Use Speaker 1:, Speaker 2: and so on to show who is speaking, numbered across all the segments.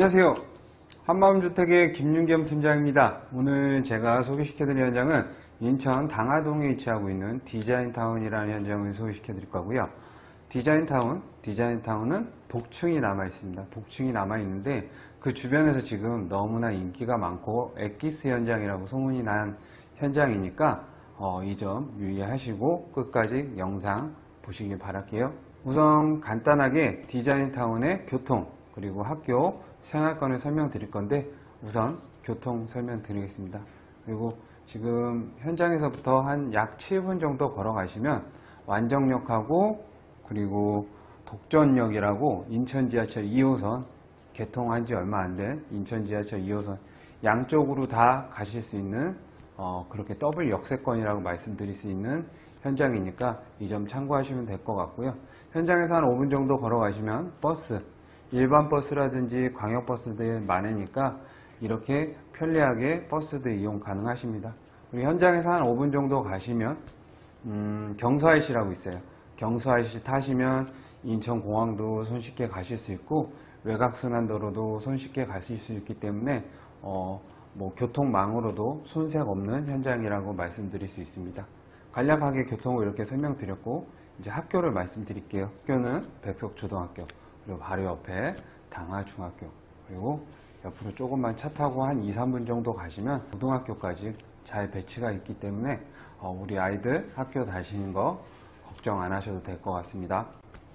Speaker 1: 안녕하세요. 한마음주택의 김윤겸 팀장입니다. 오늘 제가 소개시켜드릴 현장은 인천 당하동에 위치하고 있는 디자인타운이라는 현장을 소개시켜드릴 거고요. 디자인타운, 디자인타운은 복층이 남아있습니다. 복층이 남아있는데 그 주변에서 지금 너무나 인기가 많고 엑기스 현장이라고 소문이 난 현장이니까 어, 이 점 유의하시고 끝까지 영상 보시길 바랄게요. 우선 간단하게 디자인타운의 교통 그리고 학교 생활권을 설명드릴 건데 우선 교통 설명드리겠습니다. 그리고 지금 현장에서부터 한 약 7분 정도 걸어가시면 완정역하고 그리고 독전역이라고 인천 지하철 2호선 개통한 지 얼마 안 된 인천 지하철 2호선 양쪽으로 다 가실 수 있는 어, 그렇게 더블 역세권이라고 말씀드릴 수 있는 현장이니까 이 점 참고하시면 될 것 같고요. 현장에서 한 5분 정도 걸어가시면 버스, 일반 버스라든지 광역버스들 많으니까 이렇게 편리하게 버스도 이용 가능하십니다. 그리고 현장에서 한 5분 정도 가시면 음, 경서IC라고 있어요. 경서IC 타시면 인천공항도 손쉽게 가실 수 있고 외곽순환도로도 손쉽게 가실 수 있기 때문에 어, 뭐 교통망으로도 손색 없는 현장이라고 말씀드릴 수 있습니다. 간략하게 교통을 이렇게 설명드렸고 이제 학교를 말씀드릴게요. 학교는 백석초등학교 그리고 바로 옆에 당하중학교 그리고 옆으로 조금만 차 타고 한 2, 3분 정도 가시면 고등학교까지 잘 배치가 있기 때문에 어, 우리 아이들 학교 다니는 거 걱정 안 하셔도 될 것 같습니다.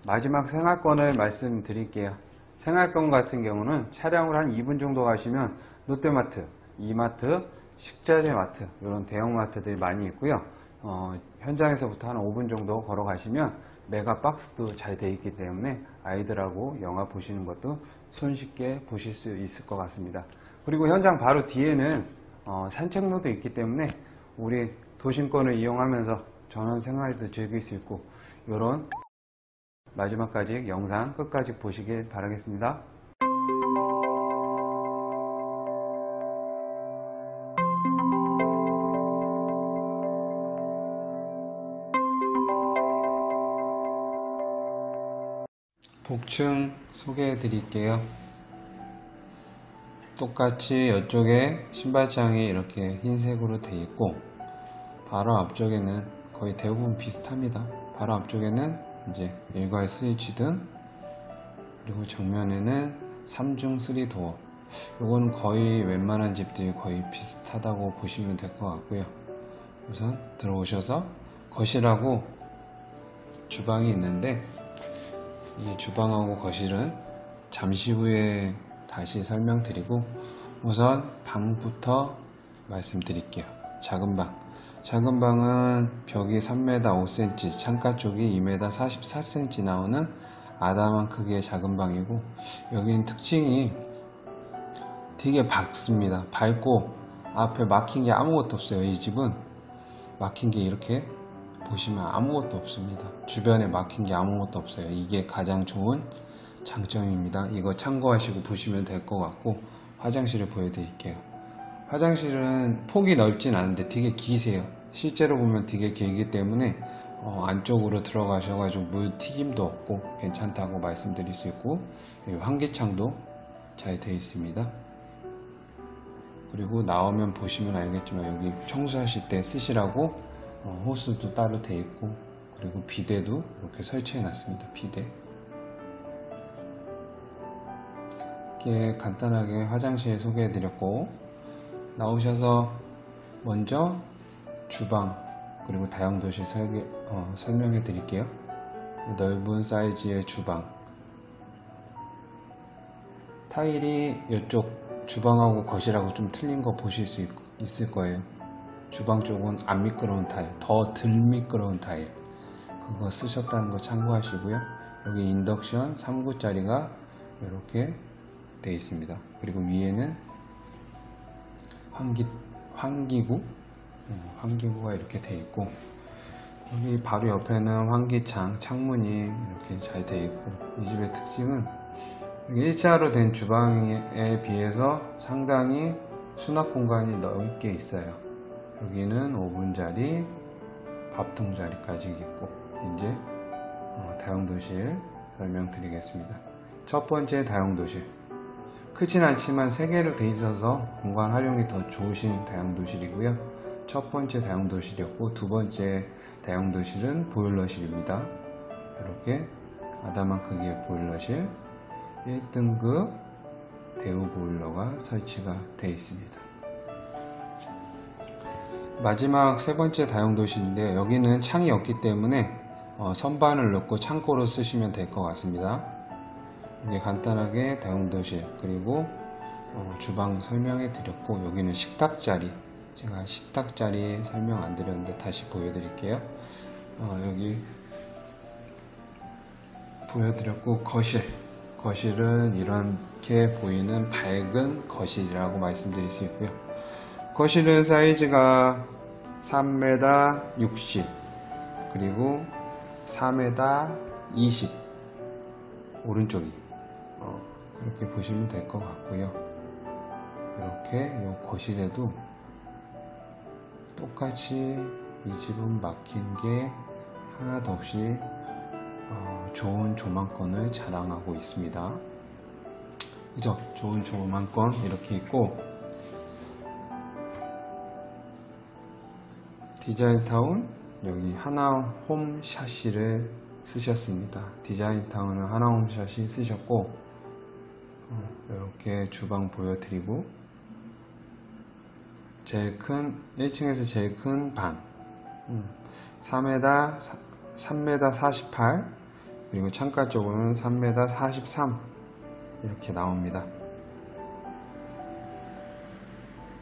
Speaker 1: 마지막 생활권을 말씀드릴게요. 생활권 같은 경우는 차량을 한 2분 정도 가시면 롯데마트, 이마트, 식자재 마트 이런 대형마트들이 많이 있고요. 어, 현장에서부터 한 5분 정도 걸어가시면 메가 박스도 잘 되어 있기 때문에 아이들하고 영화 보시는 것도 손쉽게 보실 수 있을 것 같습니다. 그리고 현장 바로 뒤에는 어, 산책로도 있기 때문에 우리 도심권을 이용하면서 전원 생활도 즐길 수 있고 이런 마지막까지 영상 끝까지 보시길 바라겠습니다. 복층 소개해 드릴게요. 똑같이 이쪽에 신발장이 이렇게 흰색으로 되어 있고 바로 앞쪽에는 거의 대부분 비슷합니다. 바로 앞쪽에는 이제 일괄 스위치 등 그리고 정면에는 3중 3도어 요거는 거의 웬만한 집들이 거의 비슷하다고 보시면 될 것 같고요. 우선 들어오셔서 거실하고 주방이 있는데 이 주방하고 거실은 잠시 후에 다시 설명드리고 우선 방부터 말씀드릴게요. 작은 방. 작은 방은 벽이 3m 5cm, 창가 쪽이 2m 44cm 나오는 아담한 크기의 작은 방이고 여기는 특징이 되게 밝습니다. 밝고 앞에 막힌 게 아무것도 없어요. 이 집은 막힌 게 이렇게 보시면 아무것도 없습니다. 주변에 막힌 게 아무것도 없어요. 이게 가장 좋은 장점입니다. 이거 참고하시고 보시면 될 것 같고 화장실을 보여드릴게요. 화장실은 폭이 넓진 않은데 되게 기세요. 실제로 보면 되게 길기 때문에 어, 안쪽으로 들어가셔가지고 물 튀김도 없고 괜찮다고 말씀드릴 수 있고 환기창도 잘 되어 있습니다. 그리고 나오면 보시면 알겠지만 여기 청소하실 때 쓰시라고 어, 호스도 따로 되어 있고 그리고 비데도 이렇게 설치해 놨습니다. 비데 이렇게 간단하게 화장실 소개해 드렸고 나오셔서 먼저 주방 그리고 다용도실 설계, 어, 설명해 드릴게요. 넓은 사이즈의 주방 타일이 이쪽 주방하고 거실하고 좀 틀린 거 보실 수 있, 있을 거예요. 주방 쪽은 안 미끄러운 타일, 더 덜 미끄러운 타일 그거 쓰셨다는 거 참고하시고요. 여기 인덕션 3구짜리가 이렇게 되어 있습니다. 그리고 위에는 환기, 환기구 음, 환기구가 이렇게 되어 있고 여기 바로 옆에는 환기창, 창문이 이렇게 잘 되어 있고 이 집의 특징은 1차로 된 주방에 비해서 상당히 수납 공간이 넓게 있어요. 여기는 오븐 자리, 밥통 자리까지 있고 이제 어, 다용도실 설명드리겠습니다. 첫 번째 다용도실 크진 않지만 3개로 돼 있어서 공간 활용이 더 좋으신 다용도실이고요. 첫 번째 다용도실이었고 두 번째 다용도실은 보일러실입니다. 이렇게 아담한 크기의 보일러실 1등급 대우 보일러가 설치가 되어 있습니다. 마지막 세 번째 다용도실인데 여기는 창이 없기 때문에 어, 선반을 넣고 창고로 쓰시면 될 것 같습니다. 이게 간단하게 다용도실 그리고 어, 주방 설명해 드렸고 여기는 식탁 자리 제가 식탁 자리 설명 안 드렸는데 다시 보여드릴게요. 어, 여기 보여드렸고 거실 거실은 이렇게 보이는 밝은 거실이라고 말씀드릴 수 있고요. 거실은 사이즈가 3m 60 그리고 4m 20 오른쪽이 어, 그렇게 보시면 될 것 같고요. 이렇게 이 거실에도 똑같이 이 집은 막힌 게 하나도 없이 어, 좋은 조망권을 자랑하고 있습니다. 그죠? 좋은 조망권 이렇게 있고 디자인타운 여기 하나 홈 샤시를 쓰셨습니다. 디자인타운은 하나 홈 샤시 쓰셨고 어, 이렇게 주방 보여드리고 제일 큰 1층에서 제일 큰방 음, 3m 3m 48 그리고 창가 쪽으로는 3m 43 이렇게 나옵니다.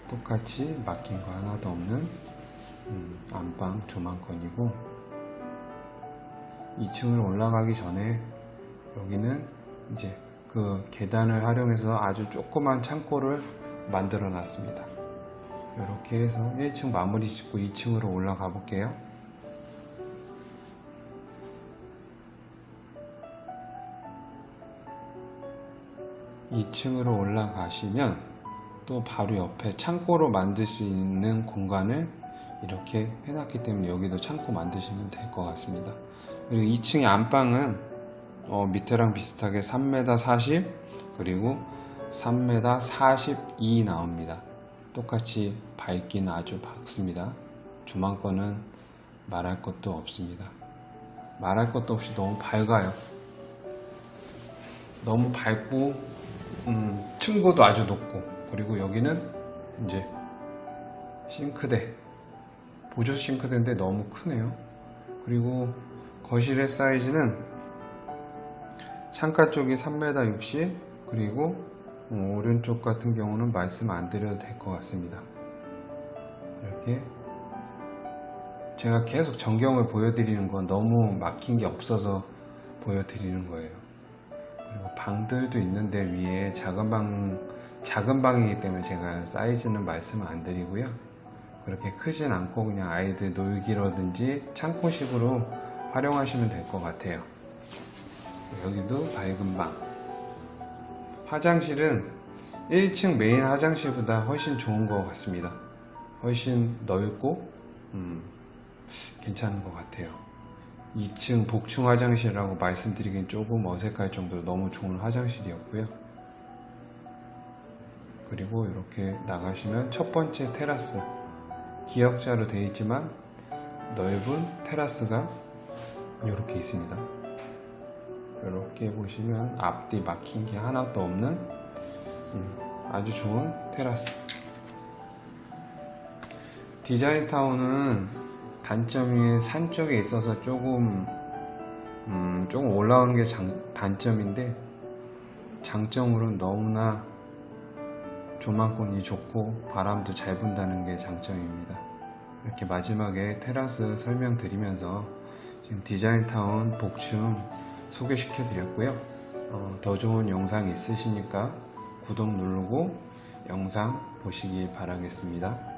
Speaker 1: 똑같이 막힌 거 하나도 없는 음, 안방 조망권이고 2층을 올라가기 전에 여기는 이제 그 계단을 활용해서 아주 조그만 창고를 만들어 놨습니다. 이렇게 해서 1층 마무리 짓고 2층으로 올라가 볼게요. 2층으로 올라가시면 또 바로 옆에 창고로 만들 수 있는 공간을 이렇게 해놨기 때문에 여기도 창고 만드시면 될 것 같습니다. 그리고 2층의 안방은 어, 밑에랑 비슷하게 3m 40 그리고 3m 42 나옵니다. 똑같이 밝기는 아주 밝습니다. 조망권은 말할 것도 없습니다. 말할 것도 없이 너무 밝아요. 너무 밝고 음, 층고도 아주 높고 그리고 여기는 이제 싱크대 보조 싱크대인데 너무 크네요. 그리고 거실의 사이즈는 창가 쪽이 3m 60 그리고 어, 오른쪽 같은 경우는 말씀 안 드려도 될 것 같습니다. 이렇게 제가 계속 전경을 보여드리는 건 너무 막힌 게 없어서 보여드리는 거예요. 그리고 방들도 있는데 위에 작은 방 작은 방이기 때문에 제가 사이즈는 말씀을 안 드리고요. 그렇게 크진 않고 그냥 아이들 놀기라든지 창고식으로 활용하시면 될 것 같아요. 여기도 밝은 방. 화장실은 1층 메인 화장실보다 훨씬 좋은 것 같습니다. 훨씬 넓고 음, 괜찮은 것 같아요. 2층 복층 화장실이라고 말씀드리긴 조금 어색할 정도로 너무 좋은 화장실이었고요. 그리고 이렇게 나가시면 첫 번째 테라스 기역자로 되어 있지만 넓은 테라스가 이렇게 있습니다. 이렇게 보시면 앞뒤 막힌 게 하나도 없는 음, 아주 좋은 테라스. 디자인 타운은 단점이 산 쪽에 있어서 조금 음, 조금 올라오는 게 장, 단점인데 장점으로는 너무나 조망권이 좋고 바람도 잘 분다는 게 장점입니다. 이렇게 마지막에 테라스 설명드리면서 지금 디자인타운 복층 소개시켜 드렸고요. 어, 더 좋은 영상 있으시니까 구독 누르고 영상 보시기 바라겠습니다.